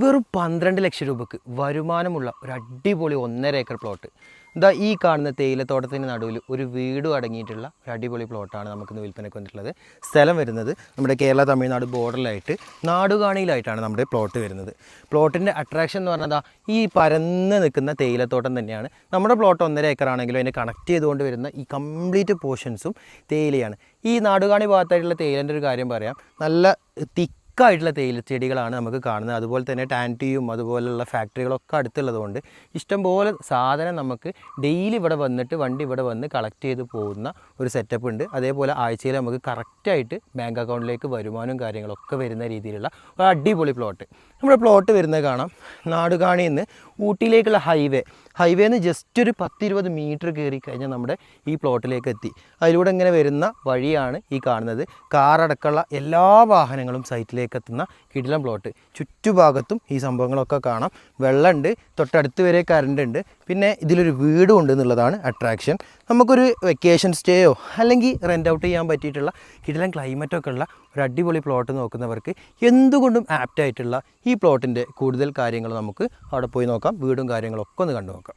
വെറും പന്ത്രണ്ട് ലക്ഷം രൂപക്ക് വരുമാനമുള്ള ഒരു അടിപൊളി ഒന്നര ഏക്കർ പ്ലോട്ട് ഇതാ ഈ കാണുന്ന തേയിലത്തോട്ടത്തിന് നടുവിൽ ഒരു വീടും അടങ്ങിയിട്ടുള്ള ഒരു അടിപൊളി പ്ലോട്ടാണ് നമുക്കിന്ന് വിൽപ്പനയ്ക്ക് വന്നിട്ടുള്ളത്. സ്ഥലം വരുന്നത് നമ്മുടെ കേരള തമിഴ്നാട് ബോർഡറിലായിട്ട് നാടുകാണിയിലായിട്ടാണ് നമ്മുടെ പ്ലോട്ട് വരുന്നത്. പ്ലോട്ടിന്റെ അട്രാക്ഷൻ എന്ന് പറഞ്ഞാൽ ഈ പരന്ന് നിൽക്കുന്ന തേയിലത്തോട്ടം തന്നെയാണ്. നമ്മുടെ പ്ലോട്ട് ഒന്നര ഏക്കർ ആണെങ്കിലും അതിനെ കണക്ട് ചെയ്തുകൊണ്ട് വരുന്ന ഈ കംപ്ലീറ്റ് പോർഷൻസും തേയിലയാണ്. ഈ നാടുകാണി ഭാഗത്തായിട്ടുള്ള തേയിലന്റെ ഒരു കാര്യം പറയാം. നല്ല തിക്ക് തിക്കായിട്ടുള്ള തേയില ചെടികളാണ് നമുക്ക് കാണുന്നത്. അതുപോലെ തന്നെ ടാന്റിയും അതുപോലെയുള്ള ഫാക്ടറികളൊക്കെ അടുത്തുള്ളതുകൊണ്ട് ഇഷ്ടംപോലെ സാധനം നമുക്ക് ഡെയിലി ഇവിടെ വന്നിട്ട് വണ്ടി ഇവിടെ വന്ന് കളക്ട് ചെയ്ത് പോകുന്ന ഒരു സെറ്റപ്പ് ഉണ്ട്. അതേപോലെ ആഴ്ചയിൽ നമുക്ക് കറക്റ്റായിട്ട് ബാങ്ക് അക്കൗണ്ടിലേക്ക് വരുമാനവും കാര്യങ്ങളൊക്കെ വരുന്ന രീതിയിലുള്ള ഒരു അടിപൊളി പ്ലോട്ട് നമ്മുടെ പ്ലോട്ട് വരുന്നത് കാണാം. നാടുകാണിയിൽ നിന്ന് ഊട്ടിയിലേക്കുള്ള ഹൈവേ ഹൈവേന്ന് ജസ്റ്റ് ഒരു പത്തിരുപത് മീറ്റർ കയറി കഴിഞ്ഞാൽ നമ്മുടെ ഈ പ്ലോട്ടിലേക്ക് എത്തി. അതിലൂടെ ഇങ്ങനെ വരുന്ന വഴിയാണ് ഈ കാണുന്നത്. കാറടക്കമുള്ള എല്ലാ വാഹനങ്ങളും സൈറ്റിലേക്ക് എത്തുന്ന കിടിലം പ്ലോട്ട് ചുറ്റുഭാഗത്തും ഈ സംഭവങ്ങളൊക്കെ കാണാം. വെള്ളമുണ്ട് തൊട്ടടുത്ത് വരെ കറണ്ട് ഉണ്ട്. പിന്നെ ഇതിലൊരു വീടും ഉണ്ട് എന്നുള്ളതാണ് അട്രാക്ഷൻ നമുക്കൊരു വെക്കേഷൻ സ്റ്റേയോ അല്ലെങ്കിൽ റെന്റ് ഔട്ട് ചെയ്യാൻ പറ്റിയിട്ടുള്ള കിടിലം ക്ലൈമറ്റൊക്കെ ഉള്ള ഒരു അടിപൊളി പ്ലോട്ട് നോക്കുന്നവർക്ക് എന്തുകൊണ്ടും ആപ്റ്റായിട്ടുള്ള ഈ പ്ലോട്ടിന്റെ കൂടുതൽ കാര്യങ്ങൾ നമുക്ക് അവിടെ പോയി നോക്കാം. വീടും കാര്യങ്ങളൊക്കെ ഒന്ന് കണ്ടു നോക്കാം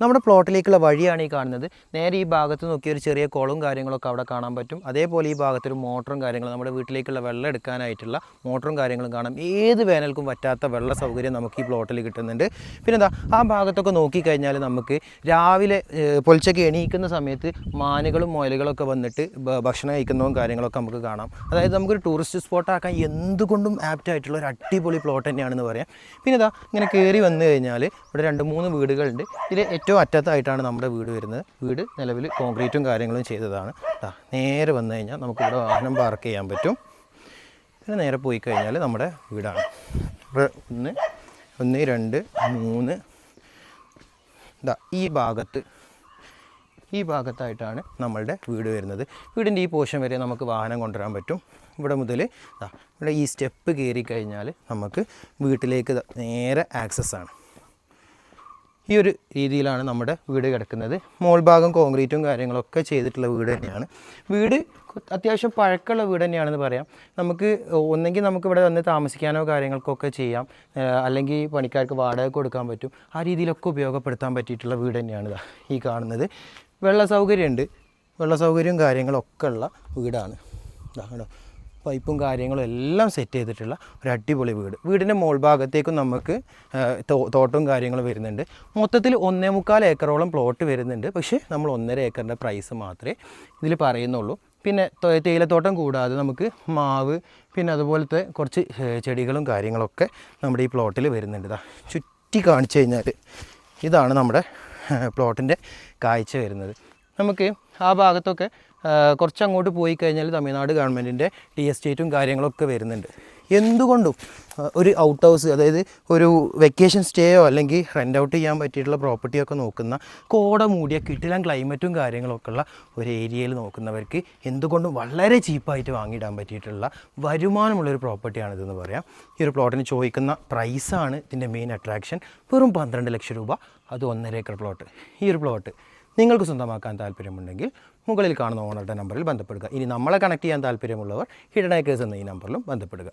നമ്മുടെ പ്ലോട്ടിലേക്കുള്ള വഴിയാണ് ഈ കാണുന്നത്. നേരെ ഈ ഭാഗത്ത് നോക്കിയ ഒരു ചെറിയ കുളവും കാര്യങ്ങളൊക്കെ അവിടെ കാണാൻ പറ്റും. അതേപോലെ ഈ ഭാഗത്തൊരു മോട്ടറും കാര്യങ്ങളും നമ്മുടെ വീട്ടിലേക്കുള്ള വെള്ളം എടുക്കാനായിട്ടുള്ള മോട്ടറും കാര്യങ്ങളും കാണാം. ഏത് വേനൽക്കും പറ്റാത്ത വെള്ള സൗകര്യം നമുക്ക് ഈ പ്ലോട്ടിൽ കിട്ടുന്നുണ്ട്. പിന്നെന്താ ആ ഭാഗത്തൊക്കെ നോക്കിക്കഴിഞ്ഞാൽ നമുക്ക് രാവിലെ പൊലിച്ചൊക്കെ എണീക്കുന്ന സമയത്ത് മാനുകളും മുയലുകളൊക്കെ വന്നിട്ട് ഭക്ഷണം കഴിക്കുന്നതും കാര്യങ്ങളൊക്കെ നമുക്ക് കാണാം. അതായത് നമുക്കൊരു ടൂറിസ്റ്റ് സ്പോട്ടാക്കാൻ എന്തുകൊണ്ടും ആപ്റ്റ് ആയിട്ടുള്ള ഒരു അടിപൊളി പ്ലോട്ട് തന്നെയാണെന്ന് പറയാം. പിന്നെ ഇതാ ഇങ്ങനെ കയറി വന്നു കഴിഞ്ഞാൽ ഇവിടെ രണ്ട് മൂന്ന് വീടുകളുണ്ട്. ഇതിൽ ഏറ്റവും അറ്റത്തായിട്ടാണ് നമ്മുടെ വീട് വരുന്നത്. വീട് നിലവിൽ കോൺക്രീറ്റും കാര്യങ്ങളും ചെയ്തതാണ്. ദാ നേരെ വന്നു കഴിഞ്ഞാൽ നമുക്കിവിടെ വാഹനം പാർക്ക് ചെയ്യാൻ പറ്റും. പിന്നെ നേരെ പോയി കഴിഞ്ഞാൽ നമ്മുടെ വീടാണ്. ഒന്ന് ഒന്ന് രണ്ട് മൂന്ന്. ഇതാ ഈ ഭാഗത്ത് ഈ ഭാഗത്തായിട്ടാണ് നമ്മളുടെ വീട് വരുന്നത്. വീടിന്റെ ഈ പോഷൻ വരെ നമുക്ക് വാഹനം കൊണ്ടുവരാൻ പറ്റും. ഇവിടെ മുതൽ ഇവിടെ ഈ സ്റ്റെപ്പ് കയറി കഴിഞ്ഞാൽ നമുക്ക് വീട്ടിലേക്ക് നേരെ ആക്സസ് ആണ്. ഈ ഒരു രീതിയിലാണ് നമ്മുടെ വീട് കിടക്കുന്നത്. മോൾ ഭാഗം കോൺക്രീറ്റും കാര്യങ്ങളൊക്കെ ചെയ്തിട്ടുള്ള വീട് തന്നെയാണ്. വീട് അത്യാവശ്യം പഴക്കമുള്ള വീട് തന്നെയാണെന്ന് പറയാം. നമുക്ക് ഒന്നെങ്കിൽ നമുക്ക് ഇവിടെ വന്ന് താമസിക്കാനോ കാര്യങ്ങൾക്കൊക്കെ ചെയ്യാം. അല്ലെങ്കിൽ പണിക്കാർക്ക് വാടക കൊടുക്കാൻ പറ്റും. ആ രീതിയിലൊക്കെ ഉപയോഗപ്പെടുത്താൻ പറ്റിയിട്ടുള്ള വീട് തന്നെയാണ് ഈ കാണുന്നത്. വെള്ള സൗകര്യമുണ്ട്. വെള്ള സൗകര്യവും കാര്യങ്ങളൊക്കെ ഉള്ള വീടാണ്. ഇതാ പൈപ്പും കാര്യങ്ങളും എല്ലാം സെറ്റ് ചെയ്തിട്ടുള്ള ഒരു അടിപൊളി വീട്. വീടിന്റെ മോൾ ഭാഗത്തേക്കും നമുക്ക് തോട്ടവും കാര്യങ്ങളും വരുന്നുണ്ട്. മൊത്തത്തിൽ ഒന്നേ മുക്കാൽ ഏക്കറോളം പ്ലോട്ട് വരുന്നുണ്ട്. പക്ഷേ നമ്മൾ ഒന്നര ഏക്കറിന്റെ പ്രൈസ് മാത്രമേ ഇതിൽ പറയുന്നുള്ളൂ. പിന്നെ തേയിലത്തോട്ടം കൂടാതെ നമുക്ക് മാവ് പിന്നെ അതുപോലത്തെ കുറച്ച് ചെടികളും കാര്യങ്ങളൊക്കെ നമ്മുടെ ഈ പ്ലോട്ടിൽ വരുന്നുണ്ട്. ഇതാ ചുറ്റി കാണിച്ചു കഴിഞ്ഞാൽ ഇതാണ് നമ്മുടെ പ്ലോട്ടിന്റെ കാഴ്ച വരുന്നത്. നമുക്ക് ആ ഭാഗത്തൊക്കെ കുറച്ച് അങ്ങോട്ട് പോയി കഴിഞ്ഞാൽ തമിഴ്നാട് ഗവൺമെന്റിന്റെ ടി എസ്റ്റേറ്റും കാര്യങ്ങളൊക്കെ വരുന്നുണ്ട്. എന്തുകൊണ്ടും ഒരു ഔട്ട് ഹൗസ് അതായത് ഒരു വെക്കേഷൻ സ്റ്റേയോ അല്ലെങ്കിൽ റെന്റ് ഔട്ട് ചെയ്യാൻ പറ്റിയിട്ടുള്ള പ്രോപ്പർട്ടിയൊക്കെ നോക്കുന്ന കോട മൂടിയ കിട്ടിലാൻ ക്ലൈമറ്റും കാര്യങ്ങളൊക്കെ ഉള്ള ഒരു ഏരിയയിൽ നോക്കുന്നവർക്ക് എന്തുകൊണ്ടും വളരെ ചീപ്പായിട്ട് വാങ്ങിയിടാൻ പറ്റിയിട്ടുള്ള വരുമാനമുള്ളൊരു പ്രോപ്പർട്ടിയാണിതെന്ന് പറയാം. ഈ ഒരു പ്ലോട്ടിന് ചോദിക്കുന്ന പ്രൈസാണ് ഇതിന്റെ മെയിൻ അട്രാക്ഷൻ വെറും പന്ത്രണ്ട് ലക്ഷം രൂപ. അത് ഒന്നര ഏക്കർ പ്ലോട്ട് ഈ ഒരു പ്ലോട്ട് നിങ്ങൾക്ക് സ്വന്തമാക്കാൻ താല്പര്യമുണ്ടെങ്കിൽ മുകളിൽ കാണുന്ന ഓണറുടെ നമ്പറിൽ ബന്ധപ്പെടുക. ഇനി നമ്മളെ കണക്ട് ചെയ്യാൻ താല്പര്യമുള്ളവർ ഹിഡൻ ഏക്കേഴ്സ് എന്ന ഈ നമ്പറിലും ബന്ധപ്പെടുക.